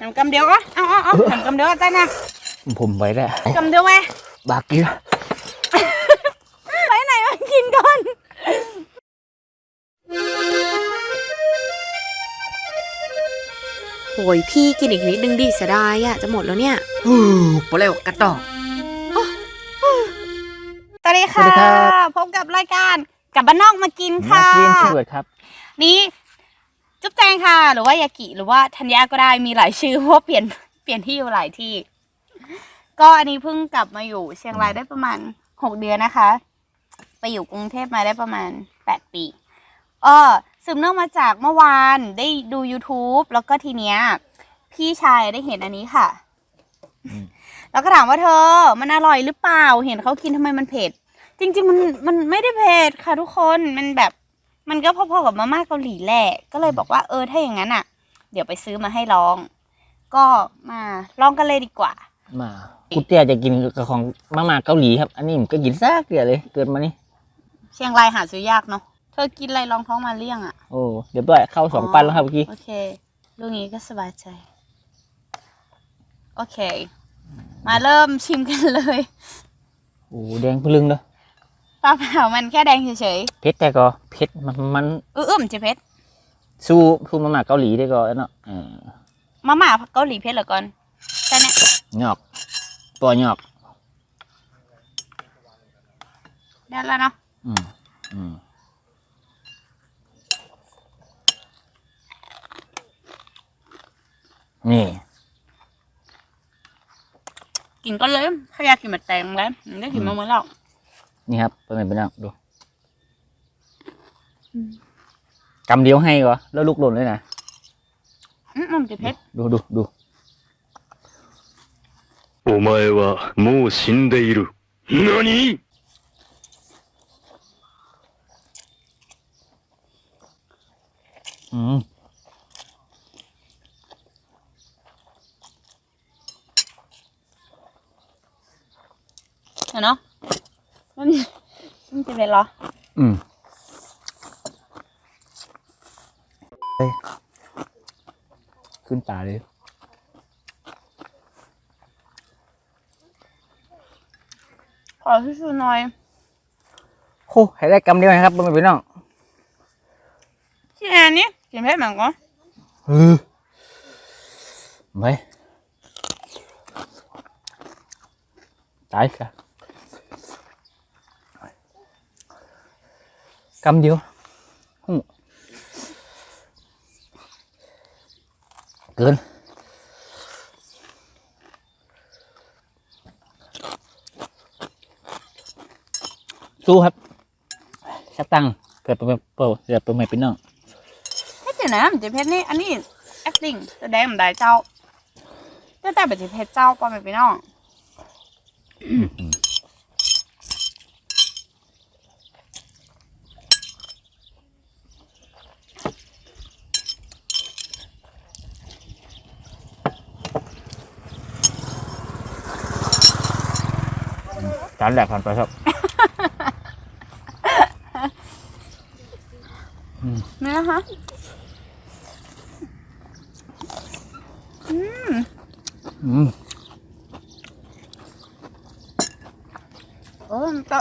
ทำกำเดียวก็เอาเอาเอาทำกำเดียวก็ได้นะผมไปได้กำเดียวไหมบากินไปไหนมากินก่อนโหยพี่กินอีกนิดนึงดิเสียดายอะจะหมดแล้วเนี่ยอู้ปลาเร็วกระตอกสวัสดีสวัค่ะสดีครับ พบกับรายการกลับบ้านนอกมากินมาค่ะกินชีวิตครับ นี่ จุ๊บแจงค่ะ หรือว่ายากิหรือว่าธัญญาก็ได้มีหลายชื่อเพราะเปลี่ยนเปลี่ยนที่อยู่หลายที่ ก็อันนี้เพิ่งกลับมาอยู่ เชียงรายได้ประมาณหกเดือนนะคะ ไปอยู่กรุงเทพมาได้ประมาณแปดปีเออสืบเนื่องมาจากเมื่อวานได้ดู YouTube แล้วก็ทีเนี้ย พี่ชายได้เห็นอันนี้ค่ะ แล้วก็ถามว่าเธอ มันอร่อยหรือเปล่า เห็นเขากินทำไมมันเผ็ด จริง ๆ มันมันไม่ได้เผ็ดค่ะทุกคนมันแบบ มันก็พอๆกับมาม่าเกาหลีแหละ ก็เลยบอกว่าเออถ้าอย่างนั้นอะ เดี๋ยวไปซื้อมาให้ลอง ก็มาลองกันเลยดีกว่า มากูเตี้ยจะกินกับของมาม่าเกาหลีครับ อันนี้ผมก็กินซากเกลือเลย เกิดมานี่ เชียงรายหาซื้อยากเนาะ เธอกินอะไรลองท้องมาเลี่ยงอะ โอ้เดี๋ยวด้วยเข้าสองปันแล้วครับเมื่อกี้ โอเคลูกนี้ก็สบายใจ โอเค มาเริ่มชิมกันเลย โอ้แดงพลึงเลย ปลาเผามันแค่แดงเฉยเผ็ดแต่ก็เผ็ดมันมันๆอื้อๆมจิเพชรสู้สู้มาม่าเกาหลีได้ก็เนาะเออมาม่าเกาหลีเพชรเหรอก่อนแต่เนี่ยหยอกตัวหยอก ได้แล้วเนาะอืมอืมนี่กินก็เลยขยากกินแบบแตงแล้วได้กินมาเมื่อแล้ว นี่ครับเป็นไงเป็นยังดูกำเดียวให้ก็แล้วลูกหล่นเลยนะ อืมมันจะเพชร ดูดูดู お前はもう死んでいる。何 อืม เห็นเนาะ มันมันจะเป็นเหรอ อืมเฮ้ยขึ้นตาเลยขอที่สุดหน่อยโอ้ให้ได้กำเดียวนะครับเป็นไงเป็นน้องที่แอนนี่กินเพชรเหมือนกันเออไปตายค่ะ กำเดียวหูเกินสู้ครับชักตังค์เกิดเป็นเปิดเกิดเป็นไม่เป็นน้องไม่เจ๋นะมันจะเพชรนี่อันนี้ acting แสดงมันได้เจ้าเจ้าแต่เป็นจะเพชรเจ้าปอมไปน้อง จานแรกผ่านไปครับนี่นะคะอืมเออมันจะ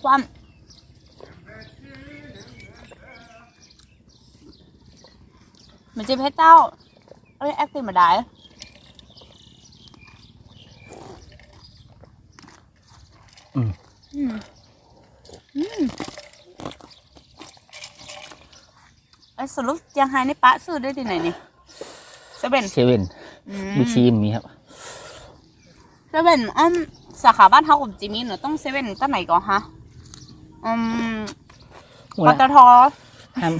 ความมันจะเพชรเจ้าเอ้ย acting มาได้ อืม อืมอืมไอ้ยสรุปเจียงไฮ้นี่ปะซื้อได้ที่ไหนนี่เซเว่นเซเว่นอืบิ๊กซีมีครับเซเว่นอ้อมสาขาบ้านเฮากับจิมี่เนอะต้องเซเว่นตั้งไหนก่อนฮะอืมปตทห้าม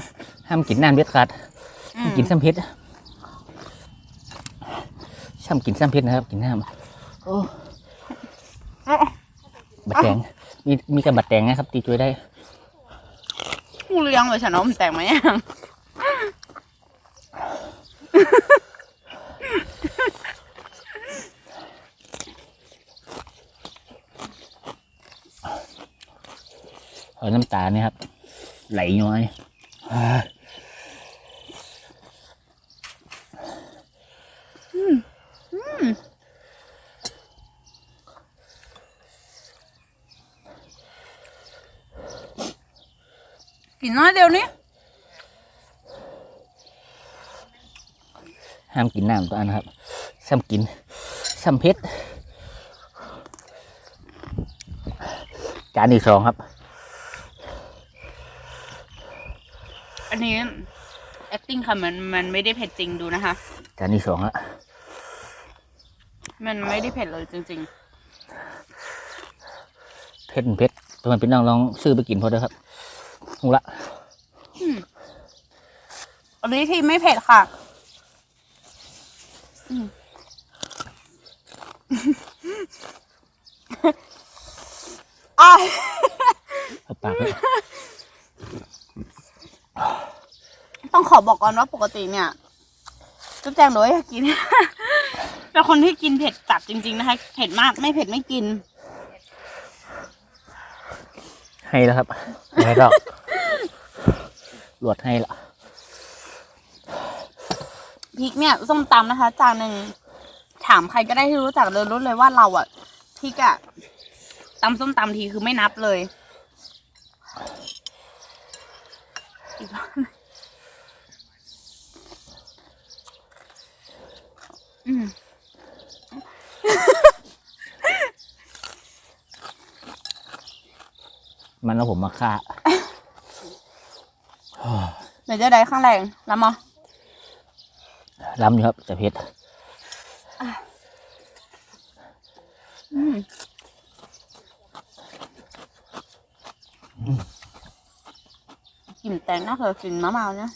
ห้ามกินน้ำเด็ดขาดอืห้ามมกินซ้ำเพชรช่ำกินซ้ำเพชรนะครับ กินน้ำโอ้ บัดแตงมีมีกับบัดแตงนะครับ ตีช่วยได้ผู้เลี้ยงเลยฉันเอามันแต่งมายังเอาน้ำตาเนี่ยครับ ไหลย้อย นน้อยเดียวนี้ห้ามกินน้ำตัวอันนะครับซ้ำกินซ้ำเพชรจานที่สองครับ อันนี้ acting ค่ะมันมันไม่ได้เผ็ดจริงดูนะคะ จานที่สองละมันไม่ได้เผ็ดเลยจริงเพชรเพชรทำไมเป็นน้องลองซื้อไปกินพอเด้อครับหูละๆ อันนี้ที่ไม่เผ็ดค่ะอืมอะเอาปากเลยต้องขอบอกก่อนว่าปกติเนี่ยจุ๊บแจงหนูอยากกิน เป็นคนที่กินเผ็ดจัดจริง ๆ นะคะ เผ็ดมากไม่เผ็ดไม่กิน ให้แล้วครับ ให้แล้วหลวดให้ละ พริกเนี่ยส้มตำนะคะจานหนึ่งถามใครก็ได้ที่รู้จักเลยรู้เลยว่าเราอะพริกอะตำส้มตำทีคือไม่นับเลยอีกรอบหนึ่งอืมมันแล้วผมมาฆ่าเดี๋ยวจะได้ข้างแรงแล้วมั้ ล้ำอยู่ครับแต่เพชรอืมอิ่มแตงน่าเคยกินมะมาวเนี่ย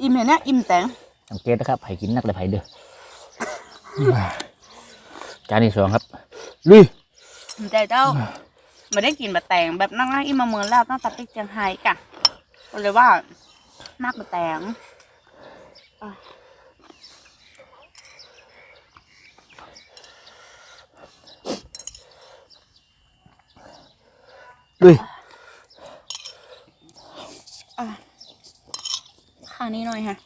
อิ่มเห็นเนี่ยอิ่มแตงสังเกตนะครับไผ่กินนักเลยไผ่เด้อจานที่สองครับลุยแต่เจ้าไม่ได้กินบะแตงแบบนั่งๆอิ่มมาเมืองแล้วตั้งแต่ไปเจียงไฮ้กะก็เลยว่ามากบะแตง อะลุยข้างนี้หน่อยฮะ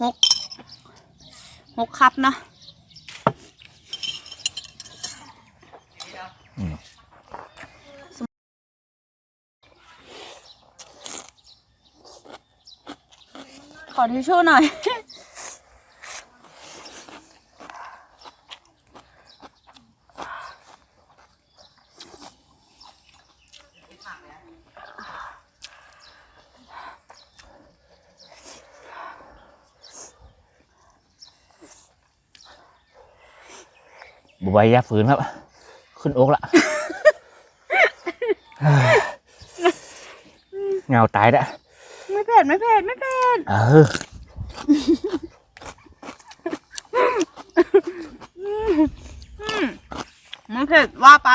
หกหกครับเนาะ ขอทิชชู่หน่อย บุบใบยาฝืนครับ ขึ้นอกละเงาตายแล้วไม่เผ็ดไม่เผ็ดไม่เผ็ดเออไม่เผ็ดว่าไป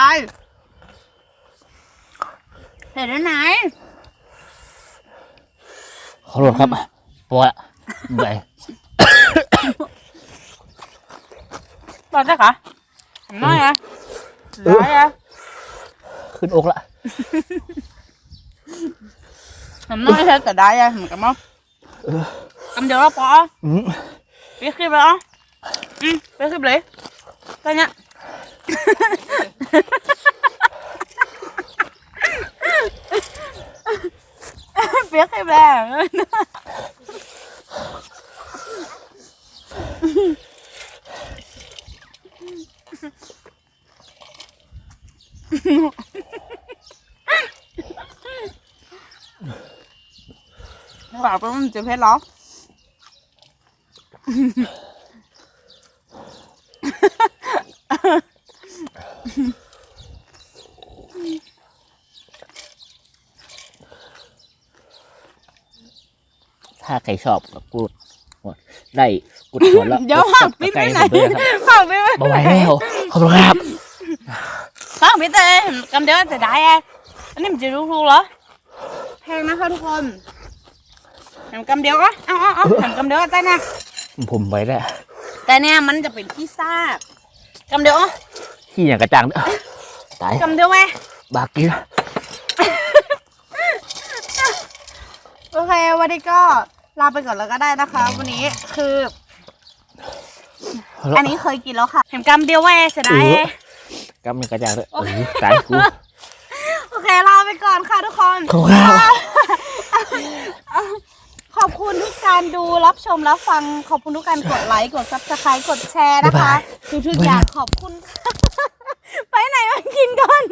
เผ็ดได้ไหนขอโทษครับปวดใบตอนนี้ค่ะทำน้อยอะ ร้อยอะขึ้นอกละทำน้อยแต่ได้อะเหมือนกันมั้งคำเดียวเราพออืมไปขึ้นไปอะอืมไปขึ้นเลยแค่เนี้ยเปียกให้ แบงปากมันจะเพชรหรอถ้าใครชอบก็กูดได้กุดหัวแล้วเดี๋ยวกห่างดปิดไกลไปไหนผมด้วยนะครับห่างปิดไปบาไหวแล้วขอบคุณครับ ห่างปิดไปกำเดียวจะได้อะอันนี้มันจะรู้ถูเหรอแพงนะคะทุกคนแถมกำเดียวก็เอาเอาเอาแถมกำเดียวก็ได้นะผมไปแล้วแต่เนี่ยมันจะเป็นที่ซากกำเดียวอะขี้อย่างกระจังด้อตายกำเดียวไหมบากินโอเควันนี้ก็ลาไปก่อนแล้วก็ได้นะคะ วันนี้คือ อันนี้เคยกินแล้วค่ะเห็นกำเดียวแว่เสียดาย กำมันกระจังเด้อเออตายกูโอเคลาไปก่อนค่ะทุกคนขอบคุณครับขอบคุณทุกการดูรับชมรับฟังขอบคุณทุกการกดไลค์กดซับสไครต์กดแชร์นะคะทุกทุกๆอย่างขอบคุณค่ะไปไหนมากินก่อน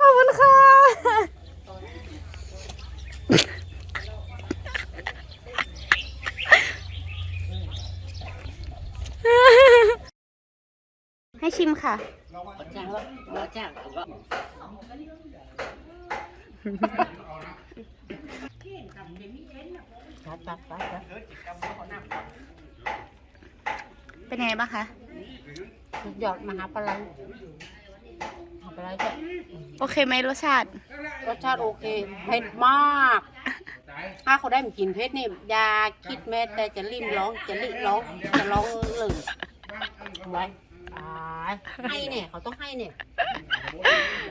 ขอบคุณค่ะ ชิมค่ะเป็นไงบ้างคะสุดยอดมหาปลาไหลมหาปลาไหลก็โอเคไหมรสชาติ รสชาติโอเคเผ็ดมาก ถ้าเขาได้มากินเผ็ดนี่อย่าคิดแม้แต่จะริมร้องจะริร้องจะร้องเลยไว้ตาย ให้เนี่ยเขาต้องให้เนี่ย